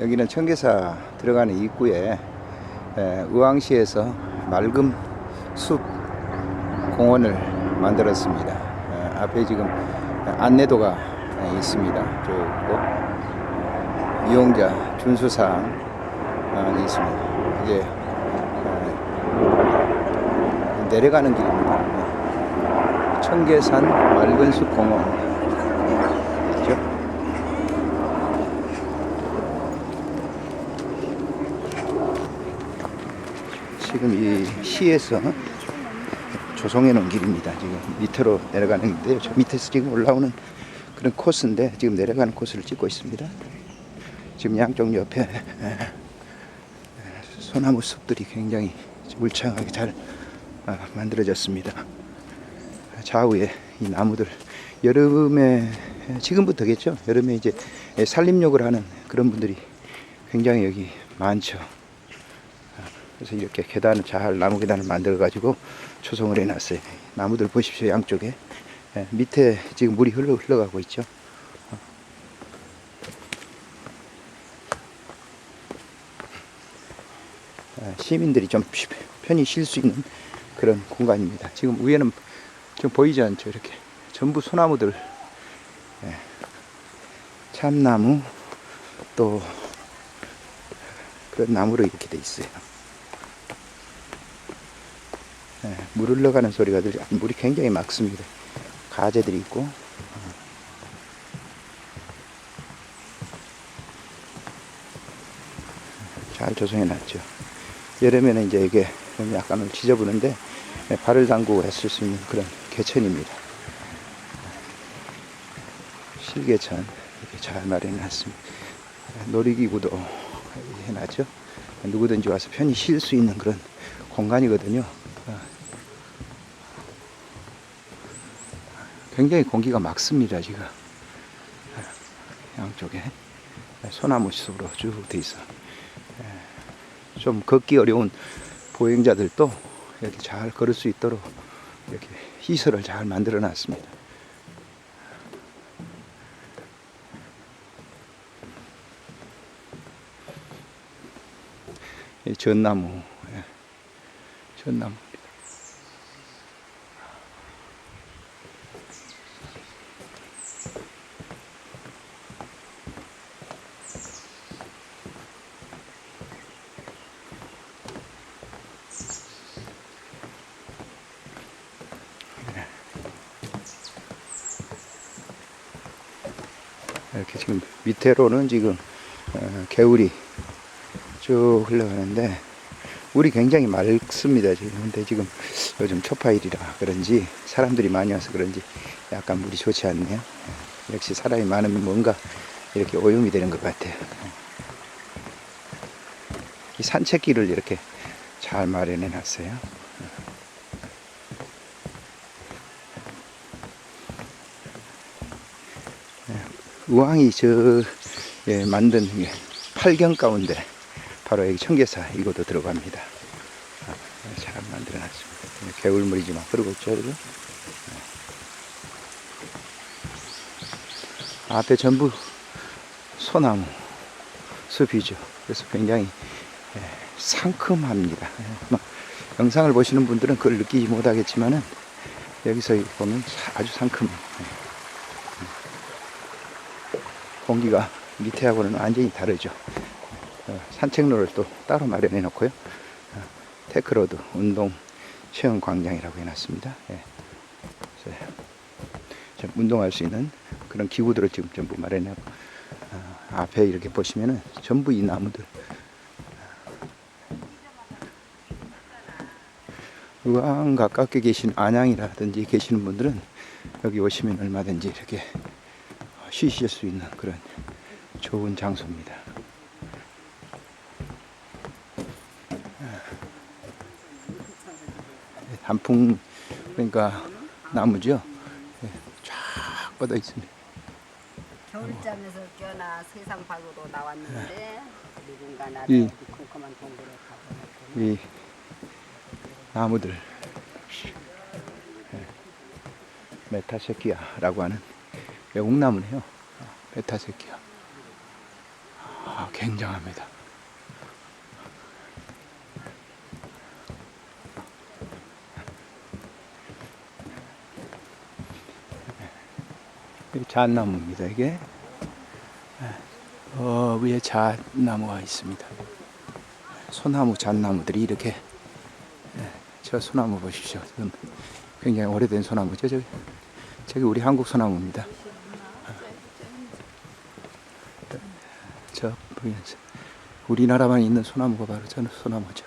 여기는 청계사 들어가는 입구에 에, 의왕시에서 맑음 숲 공원을 만들었습니다. 에, 앞에 지금 안내도가 에, 있습니다. 쭉 있고 이용자 준수사항이 있습니다. 이게 에, 내려가는 길입니다. 청계산 맑은 숲 공원 지금 이 시에서 조성해 놓은 길입니다. 지금 밑으로 내려가는 길인데요. 저 밑에서 지금 올라오는 그런 코스인데 지금 내려가는 코스를 찍고 있습니다. 지금 양쪽 옆에 에, 소나무 숲들이 굉장히 울창하게 잘 아, 만들어졌습니다. 좌우에 이 나무들 여름에 지금부터겠죠. 여름에 이제 산림욕을 하는 그런 분들이 굉장히 여기 많죠. 그래서 이렇게 계단을 잘 나무 계단을 만들어 가지고 조성을 해놨어요. 나무들 보십시오 양쪽에 예, 밑에 지금 물이 흘러 흘러가고 있죠. 어, 시민들이 좀 쉬- 편히 쉴 수 있는 그런 공간입니다. 지금 위에는 지금 보이지 않죠? 이렇게 전부 소나무들, 예, 참나무 또 그런 나무로 이렇게 돼 있어요. 예, 물 흘러가는 소리가 들리, 물이 굉장히 맑습니다. 가재들이 있고. 어. 잘 조성해 놨죠. 여름에는 이제 이게 좀 약간은 지저분한데 예, 발을 담그고 했을 수 있는 그런 개천입니다. 실개천 이렇게 잘 마련해 놨습니다. 놀이기구도 해놨죠. 누구든지 와서 편히 쉴 수 있는 그런 공간이거든요. 어. 굉장히 공기가 맑습니다, 지금. 양쪽에 소나무 숲으로 쭉 돼 있어. 예. 좀 걷기 어려운 보행자들도 이렇게 잘 걸을 수 있도록 이렇게 시설을 잘 만들어 놨습니다. 이 전나무, 예. 전나무. 이렇게 지금 밑으로는 지금 어, 개울이 쭉 흘러가는데 물이 굉장히 맑습니다 지금. 근데 지금 요즘 초파일이라 그런지 사람들이 많이 와서 그런지 약간 물이 좋지 않네요. 예, 역시 사람이 많으면 뭔가 이렇게 오염이 되는 것 같아요. 이 산책길을 이렇게 잘 마련해 놨어요 우왕이 저 예, 만든 예, 팔경 가운데 바로 여기 청계사 이곳도 들어갑니다. 아, 잘 만들어 놨습니다. 개울물이지만 흐르고 있죠, 여러분. 아, 앞에 전부 소나무 숲이죠. 그래서 굉장히 예, 상큼합니다. 예, 뭐, 영상을 보시는 분들은 그걸 느끼지 못하겠지만은 여기서 보면 아주 상큼해요. 예. 공기가 밑에하고는 완전히 다르죠. 어, 산책로를 또 따로 마련해 놓고요. 어, 테크로드 운동 체험 광장이라고 해놨습니다. 예. 좀 운동할 수 있는 그런 기구들을 지금 전부 마련하고 어, 앞에 이렇게 보시면은 전부 이 나무들 의왕 가깝게 계신 안양이라든지 계시는 분들은 여기 오시면 얼마든지 이렇게 쉬실 수 있는 그런 좋은 장소입니다. 단풍 그러니까 나무죠. 예, 쫙 뻗어 있습니다. 겨울잠에서 깨어나 세상 밖으로 나왔는데 누군가 나를 이- 컴컴한 동굴에 가보냈더니 이 나무들 예, 메타세키아라고 하는 외국나무네요. 메타세키아. 아, 굉장합니다. 이 잣나무입니다, 이게. 어, 위에 잣나무가 있습니다. 소나무, 잣나무들이 이렇게. 예, 저 소나무 보십시오. 굉장히 오래된 소나무죠. 저기, 저기 우리 한국 소나무입니다. 저 보면서 우리나라만 있는 소나무가 바로 저는 소나무죠.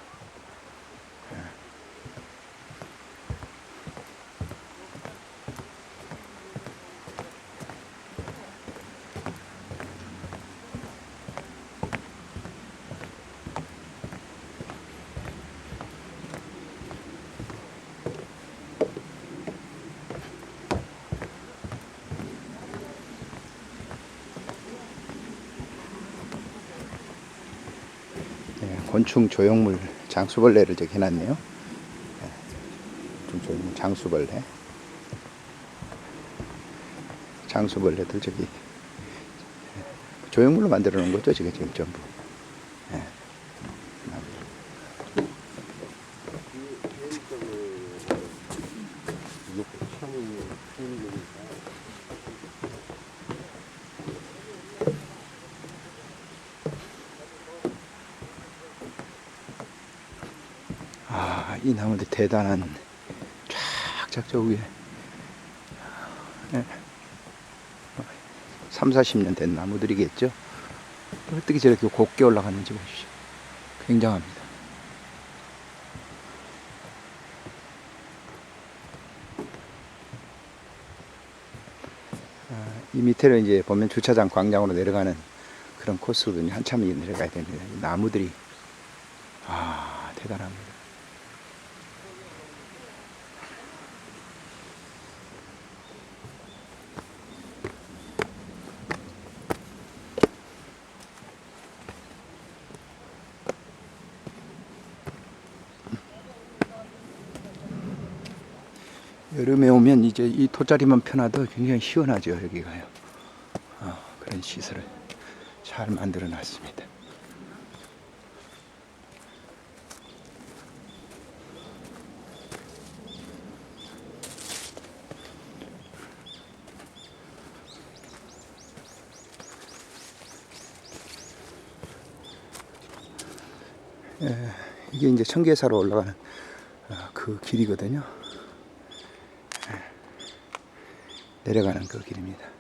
예, 곤충 조형물 장수벌레를 저기 해놨네요. 예, 곤충 조형물 장수벌레. 장수벌레들 저기 예, 조형물로 만들어 놓은 거죠, 지금 전부. 이 나무들 대단한 쫙쫙 저 위에 예. 3, 40년 된 나무들이겠죠. 어떻게 저렇게 곱게 올라갔는지 보십시오. 굉장합니다. 아, 이 밑에는 이제 보면 주차장 광장으로 내려가는 그런 코스거든요. 한참 내려가야 됩니다. 이 나무들이 아 대단합니다. 여름에 오면 이제 이 돗자리만 펴놔도 굉장히 시원하죠 여기가요. 어, 그런 시설을 잘 만들어 놨습니다. 예, 이게 이제 청계사로 올라가는 어, 그 길이거든요. 내려가는 그 길입니다.